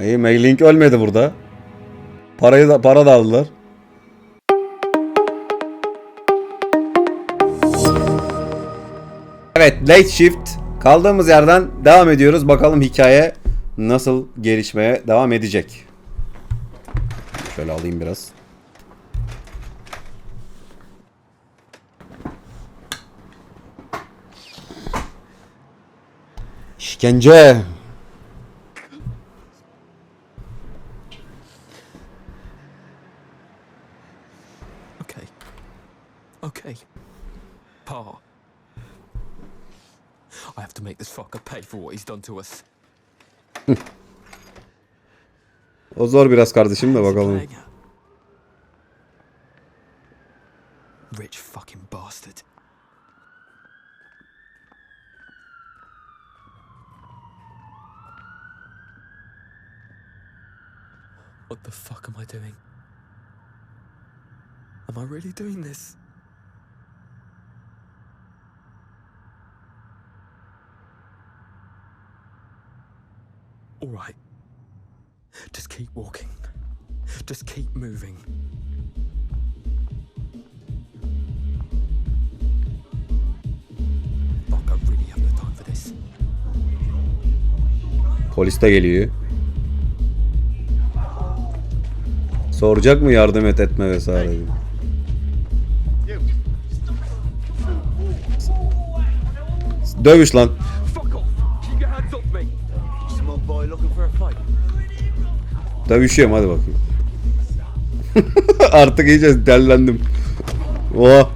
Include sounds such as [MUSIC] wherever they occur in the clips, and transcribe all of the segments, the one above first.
İyi Meglink ölmedi burada. Parayı da para da aldılar. Evet Late Shift kaldığımız yerden devam ediyoruz. Bakalım hikaye nasıl gelişmeye devam edecek. Şöyle alayım biraz. İşkence. Okay. Okay. Pa. I have to make this fucker pay for what he's done to us. [LAUGHS] O zor biraz kardeşim de bakalım. Polis de geliyor. Soracak mı yardım et etme vesaire. diye. Dövüş lan. Dövüşüyorum hadi bakayım. [LAUGHS] Artık iyice dellendim. Oha.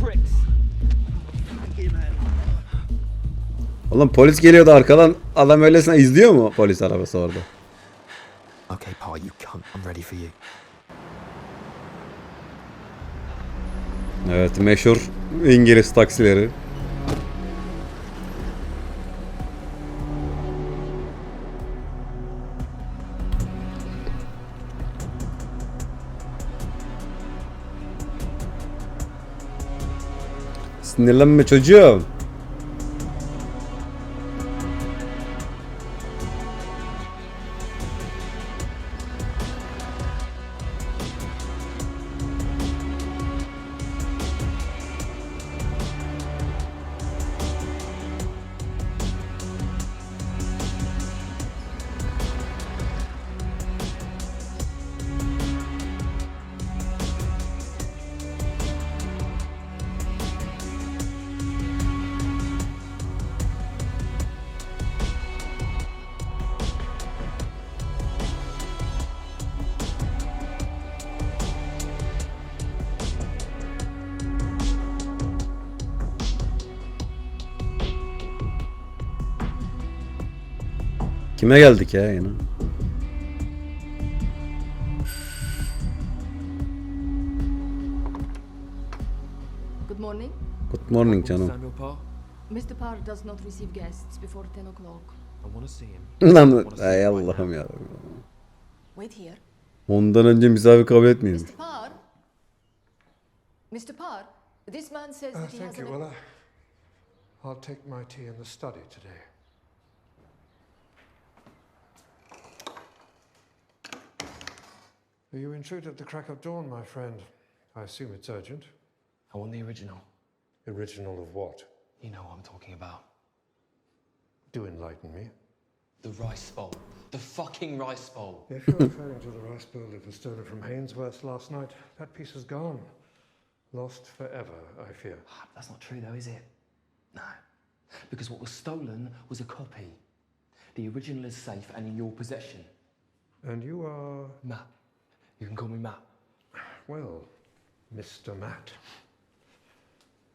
Pricks! Thank you, man. Oğlum polis geliyordu arkadan. Adam öylesine izliyor mu polis arabası orada? Okay, Pa, you cunt. I'm ready for you. Evet meşhur İngiliz taksileri. Sinirlenme çocuğum. Kime geldik ya yine? Good morning. Good morning canım. Samuel Mr. Parr does not receive guests before 10 o'clock. I want to see him. [LAUGHS] Lan ay Allah'ım ya. Wait here. Ondan önce misafir kabul etmeyin. Mr. Parr? Mr. Parr, this man says Uh, that he thank has you. an... Well, I'll take my tea in the study today. You intrude at the crack of dawn, my friend. I assume it's urgent. I want the original. Original of what? You know what I'm talking about. Do enlighten me. The rice bowl. The fucking rice bowl. If you're referring to the rice bowl that was stolen from Hainsworth last night, that piece is gone. Lost forever, I fear. Ah, that's not true though, is it? No. Because what was stolen was a copy. The original is safe and in your possession. And you are, Matt. You can call me Matt. well, Mr. Matt.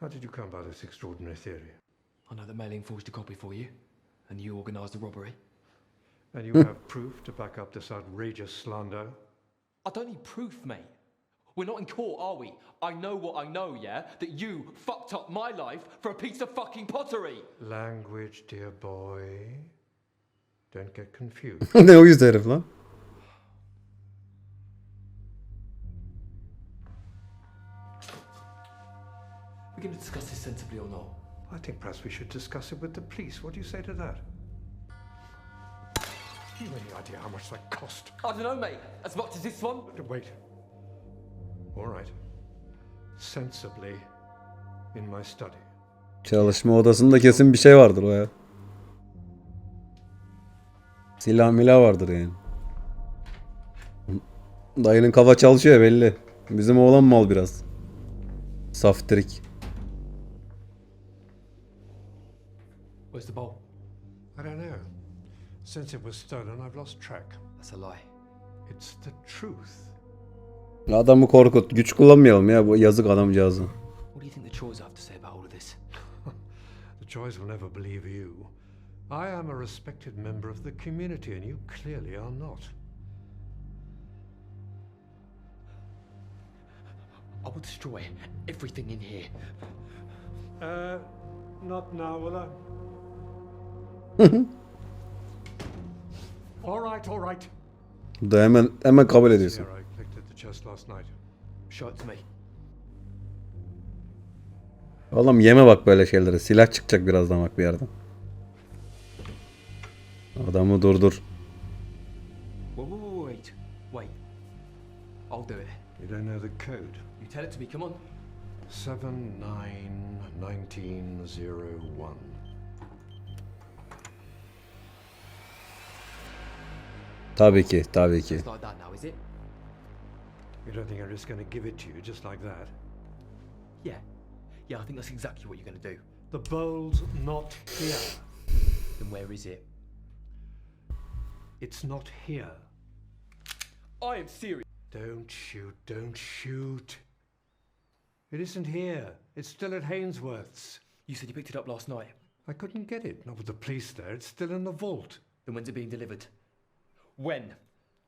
How did you come by this extraordinary theory? I know that Mailing forged a copy for you, and you organised the robbery. And you have [LAUGHS] proof to back up this outrageous slander? I don't need proof, mate. We're not in court, are we? I know what I know, yeah? That you fucked up my life for a piece of fucking pottery. Language, dear boy. Don't get confused. ne uyuz herif lan. Going to discuss this sensibly or not? I think perhaps we should discuss it with the police. What do you say to that? You any idea how much that cost? I don't know, mate. As much as this one? Wait. All right. Sensibly in my study. Çalışma odasında kesin bir şey vardır o ya. Silah milah vardır yani. Dayının kafa çalışıyor belli. Bizim oğlan mal biraz. Saftirik. Where's the bowl? I don't know. Since it was stolen, I've lost track. That's a lie. It's the truth. Adamı korkut. Güç kullanmayalım ya bu yazık adamcağıza. What do you think the Choi's have to say about all of this? [LAUGHS] The Joys will never believe you. I am a respected member of the community, and you clearly are not. I will destroy everything in here. Uh, not now, will I? All right, all right. Da hemen hemen kabul ediyorsun. I collected the chest last night. Show it to me. Oğlum yeme bak böyle şeylere. Silah çıkacak birazdan bak bir yerden. Adamı durdur. Wait, wait, wait, wait. Wait. I'll do it. You don't know the code. You tell it to me, come on. Seven nine nineteen zero one. Tabii ki, tabii ki. It's like that now, is it? You don't think I'm just going to give it to you just like that? Yeah. Yeah, I think that's exactly what you're going to do. The bowl's not here. Then where is it? It's not here. I am serious. Don't shoot, don't shoot. It isn't here. It's still at Hainsworth's. You said you picked it up last night. I couldn't get it, not with the police there. It's still in the vault. Then when's it being delivered? When?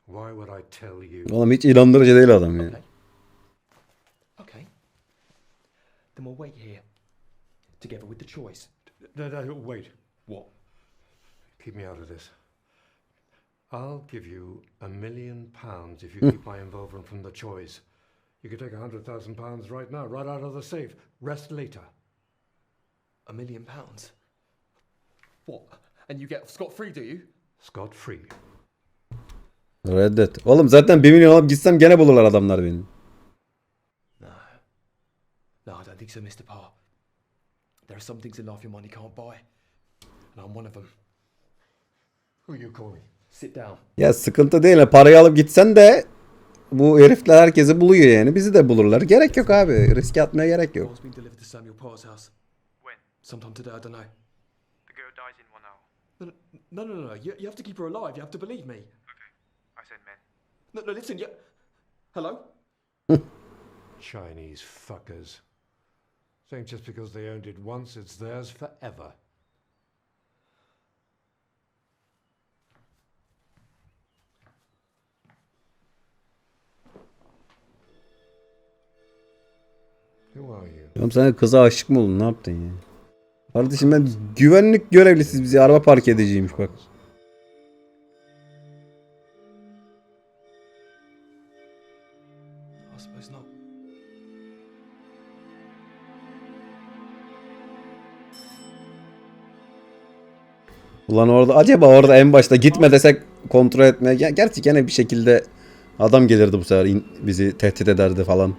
Why would I tell you? Oğlum hiç inandırıcı değil adam ya. Okay. Okay. Then we'll wait here. Together with the choice. No, no, wait. What? Keep me out of this. I'll give you a million pounds if you keep [LAUGHS] my involvement from the choice. You could take a hundred thousand pounds right now, right out of the safe. Rest later. A million pounds? What? And you get scot free, do you? Scot free. Reddet. Oğlum zaten 1 milyon alıp gitsem gene bulurlar adamlar beni. No. No, I don't think so, Mr. Parr. There are some things in life your money can't buy. And I'm one of them. Who you calling? Sit down. Ya sıkıntı değil. Parayı alıp gitsen de bu herifler herkesi buluyor yani. Bizi de bulurlar. Gerek yok abi. Riske atmaya gerek yok. Sometime today, I don't know. The girl dies in one hour. No, no, no. no. You, you have to keep her alive. You have to believe me. I said men. No, no, listen. You... Hello? Chinese fuckers. Think just because they owned it once, it's theirs forever. Who are you? Oğlum sen kıza aşık mı oldun? Ne yaptın ya? Kardeşim ben güvenlik görevlisi bizi araba park edeceğiymiş bak. Ulan orada acaba orada en başta gitme desek kontrol etmeye. Ger- Gerçi gene bir şekilde adam gelirdi bu sefer in- bizi tehdit ederdi falan.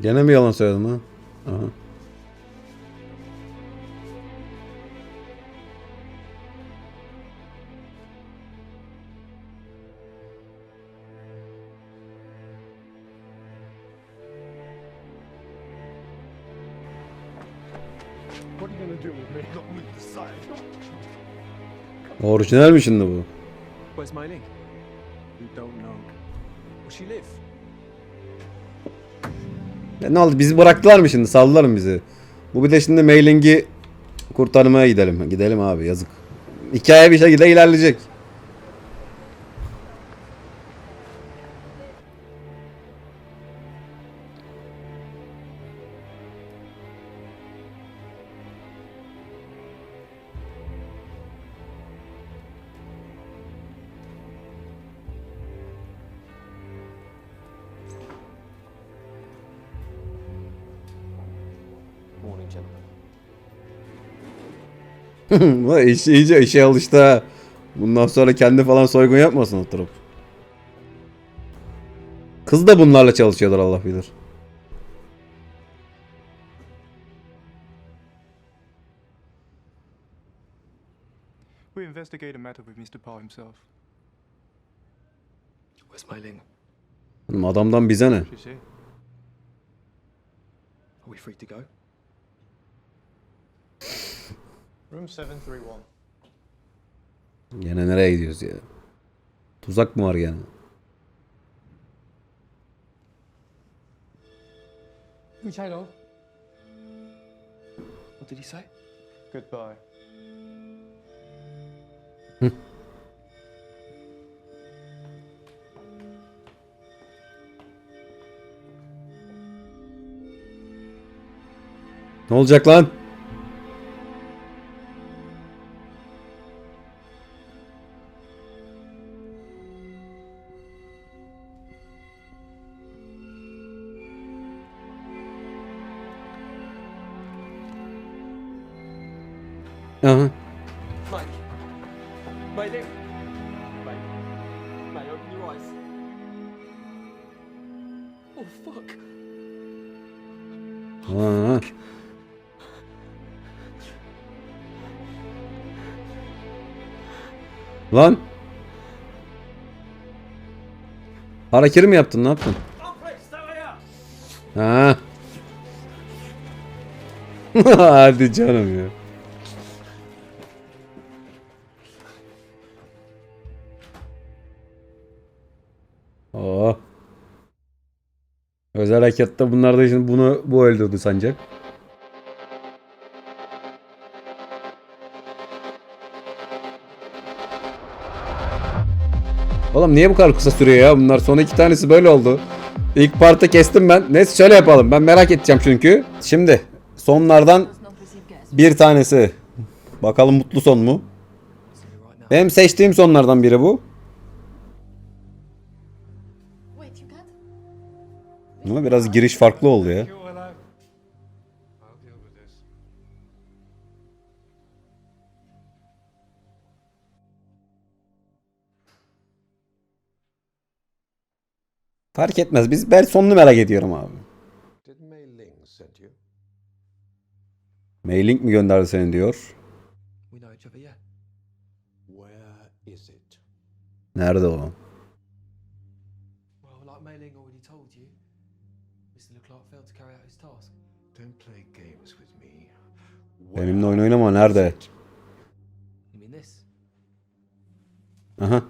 Gene mi yalan söyledim ha? Aha. Orijinal mi şimdi bu? Where's Mei Ling? You don't know. Will she live? Ya ne oldu? Bizi bıraktılar mı şimdi? Saldılar mı bizi? Bu bir de şimdi mailing'i kurtarmaya gidelim. Gidelim abi yazık. Hikaye bir şekilde ilerleyecek. Morning, gentlemen. [LAUGHS] Bu iş, iyice işe alıştı ha. Bundan sonra kendi falan soygun yapmasın oturup. Kız da bunlarla çalışıyordur Allah bilir. We investigate a matter with Mr. Paul himself. Where's Mei Ling? Adamdan bize ne? Are we free to go? Room 731. Gene nereye gidiyoruz ya? Tuzak mı var gene? What did he say? Goodbye. [LAUGHS] Ne olacak lan? Fuck. Aa. Lan. Hareketi mi yaptın? Ne yaptın? Ha. [LAUGHS] Hadi canım ya. Harekatta bunlar da şimdi bunu bu öldürdü sancak. Oğlum niye bu kadar kısa sürüyor ya? Bunlar son iki tanesi böyle oldu. İlk partı kestim ben. Neyse şöyle yapalım. Ben merak edeceğim çünkü. Şimdi sonlardan bir tanesi. Bakalım mutlu son mu? Benim seçtiğim sonlardan biri bu. Ama biraz giriş farklı oldu ya. Fark etmez. Biz ben sonunu merak ediyorum abi. Mailing mi gönderdi seni diyor. Nerede o? Mr. Leclerc failed to carry out his task. Don't play games with me. Benimle oyun oynama nerede? You mean this? Aha.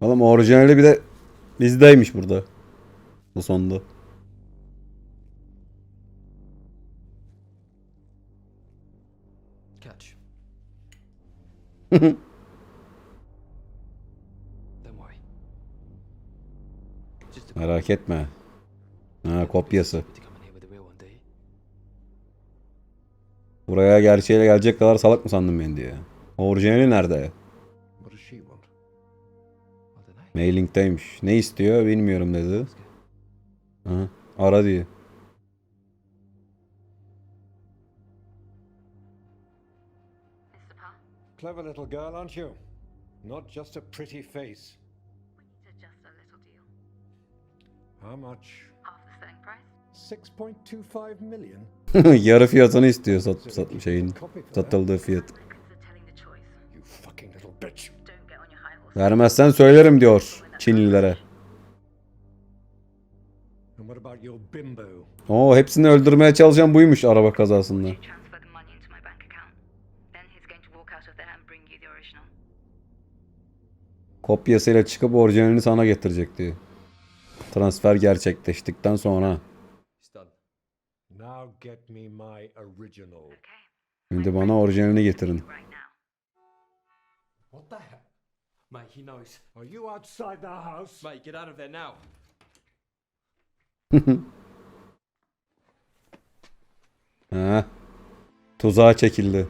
Oğlum orijinali bir de bizdeymiş burada. Bu sonda. Catch. [LAUGHS] Merak etme. Ha kopyası. Buraya gerçeğiyle gelecek kadar salak mı sandın beni diye. Orijinali nerede? Mailing'deymiş. Ne istiyor bilmiyorum dedi. Aha. Ara. Parr, Clever little girl, aren't you? Not just a pretty face. How much? Half the selling price? 6.25 million? [LAUGHS] Yarı fiyatını istiyor sat, sat şeyin satıldığı fiyat. Vermezsen söylerim diyor Çinlilere. Oo hepsini öldürmeye çalışan buymuş araba kazasında. Kopyasıyla çıkıp orijinalini sana getirecek diyor. Transfer gerçekleştikten sonra. Şimdi bana orijinalini getirin. What the hell? Mate, he knows. Are you outside the house? Mate, get out of there now. [LAUGHS] Ha. Tuzağa çekildi.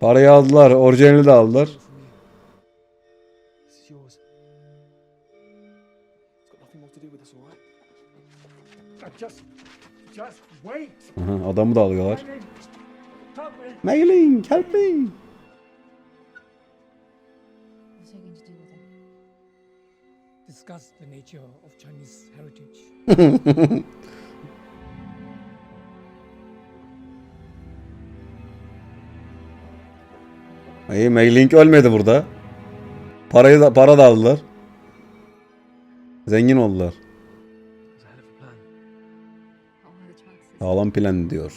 Parayı aldılar, orijinalini de aldılar. Aha, adamı da alıyorlar. Mailing, help me. Discuss the nature of Chinese heritage. İyi, Mailing ölmedi burada. Parayı da para da aldılar. Zengin oldular. Sağlam plan diyor.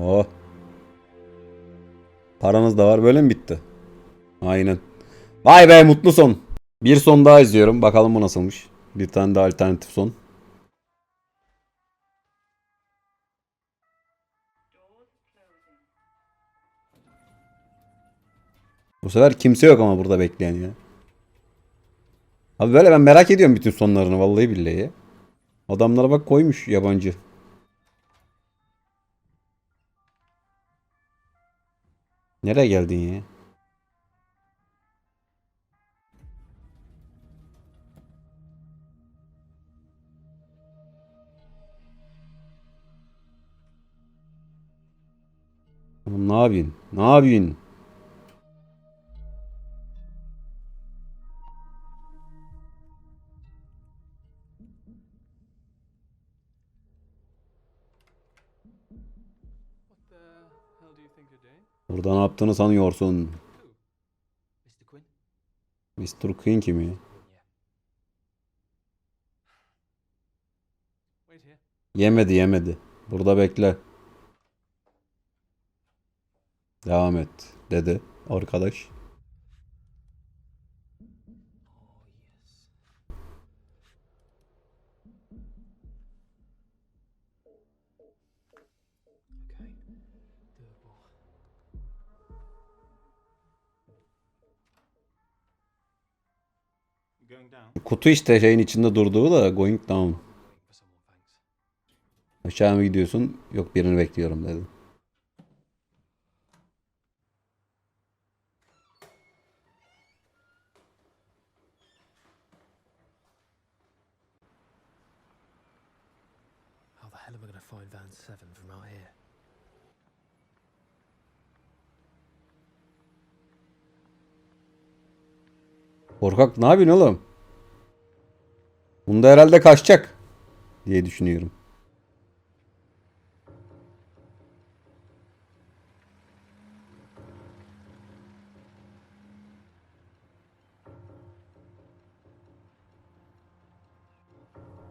Oh. Paranız da var. Böyle mi bitti? Aynen. Vay be mutlu son. Bir son daha izliyorum. Bakalım bu nasılmış. Bir tane daha alternatif son. Bu sefer kimse yok ama burada bekleyen ya. Abi böyle ben merak ediyorum bütün sonlarını vallahi billahi. Adamlara bak koymuş yabancı. Nereye geldin ya? Ne yapıyorsun? Ne yapıyorsun? Burada ne yaptığını sanıyorsun? Mr. Queen kimi? Yemedi yemedi. Burada bekle. Devam et dedi arkadaş. Kutu işte şeyin içinde durduğu da going down. Aşağı mı gidiyorsun? Yok birini bekliyorum dedi. How the hell am I going to find Van 7 from out here? Korkak ne yapıyorsun oğlum? Bunda herhalde kaçacak diye düşünüyorum.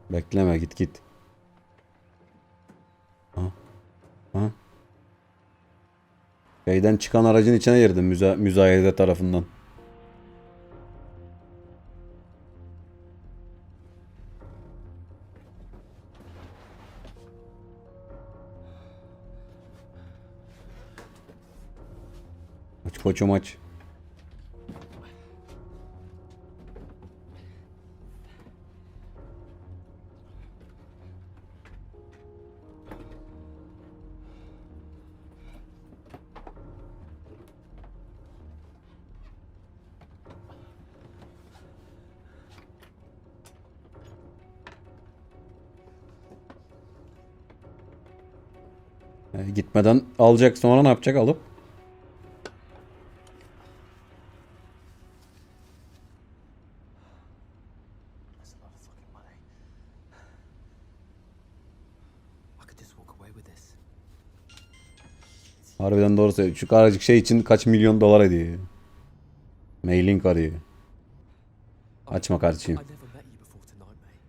Bekleme git git. Ha? Ha? Şeyden çıkan aracın içine girdim müza müzayede tarafından. Koçum aç. Yani gitmeden alacak sonra ne yapacak alıp? Doğru söylüyor. Şu kadarcık şey için kaç milyon dolar ediyor. Mailing arıyor. Açma kardeşim. I never met you before tonight, mate.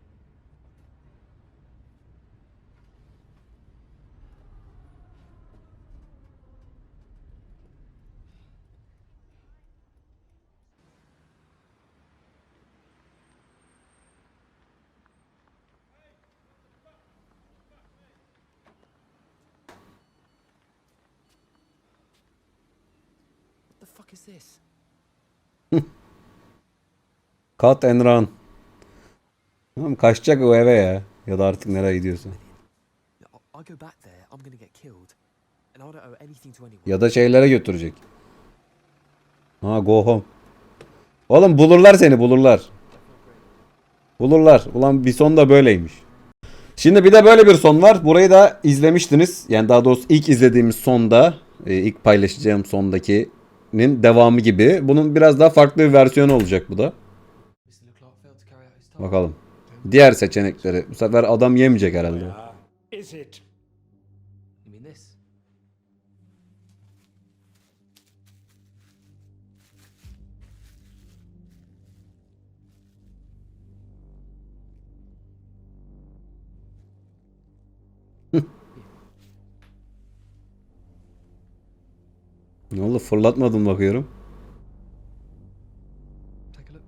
İs this? Cut and run. Tamam kaçacak o eve ya. Ya da artık nereye gidiyorsa. Ya da şeylere götürecek. Ha go home. Oğlum bulurlar seni bulurlar. Bulurlar. Ulan bir son da böyleymiş. Şimdi bir de böyle bir son var. Burayı da izlemiştiniz. Yani daha doğrusu ilk izlediğimiz sonda, e, ilk paylaşacağım sondakinin devamı gibi. Bunun biraz daha farklı bir versiyonu olacak bu da. Bakalım. Diğer seçenekleri. Bu sefer adam yemeyecek herhalde. Ne oldu fırlatmadım bakıyorum. Take a look.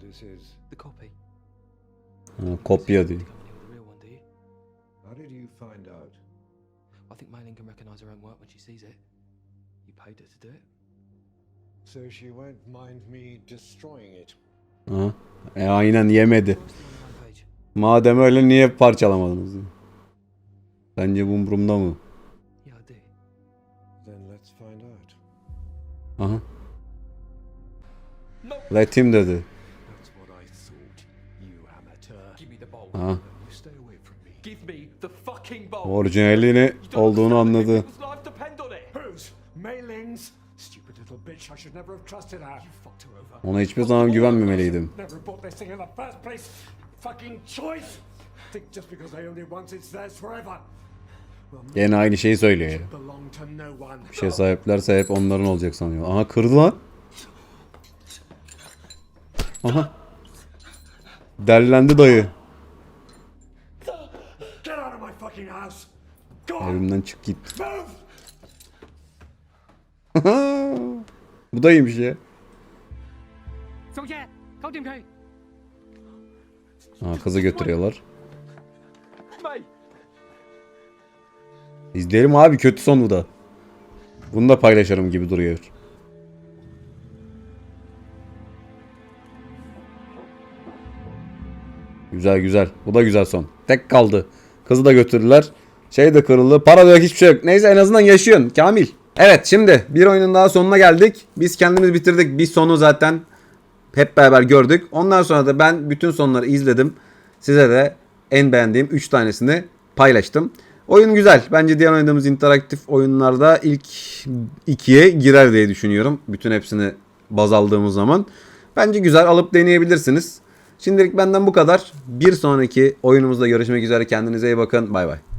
This is. The copy. Ha, kopya diyor. How did you find out? I think Mei Ling can recognise her own work when she sees it. You paid her to do it. So she won't mind me destroying it. Ha. E, aynen yemedi. Madem öyle niye parçalamadınız? Bence bu umurumda mı? Aha. Let him dedi. Aha. Orijinalini olduğunu anladı. Ona hiçbir zaman güvenmemeliydim. Fucking choice. Think just because I own it once, it's theirs forever. Gene aynı şeyi söylüyor ya. Bir şey sahiplerse hep onların olacak sanıyor. Aha kırdı lan. Aha. Derlendi dayı. Get out of my fucking house. Go on, Evimden çık git. [LAUGHS] Bu da iyiymiş ya. Ha, kızı götürüyorlar. İzleyelim abi kötü son bu da. Bunu da paylaşırım gibi duruyor. Güzel güzel. Bu da güzel son. Tek kaldı. Kızı da götürdüler. Şey de kırıldı. Para da yok hiçbir şey yok. Neyse en azından yaşıyorsun. Kamil. Evet şimdi bir oyunun daha sonuna geldik. Biz kendimiz bitirdik. Bir sonu zaten hep beraber gördük. Ondan sonra da ben bütün sonları izledim. Size de en beğendiğim 3 tanesini paylaştım. Oyun güzel. Bence diğer oynadığımız interaktif oyunlarda ilk ikiye girer diye düşünüyorum. Bütün hepsini baz aldığımız zaman. Bence güzel alıp deneyebilirsiniz. Şimdilik benden bu kadar. Bir sonraki oyunumuzda görüşmek üzere. Kendinize iyi bakın. Bay bay.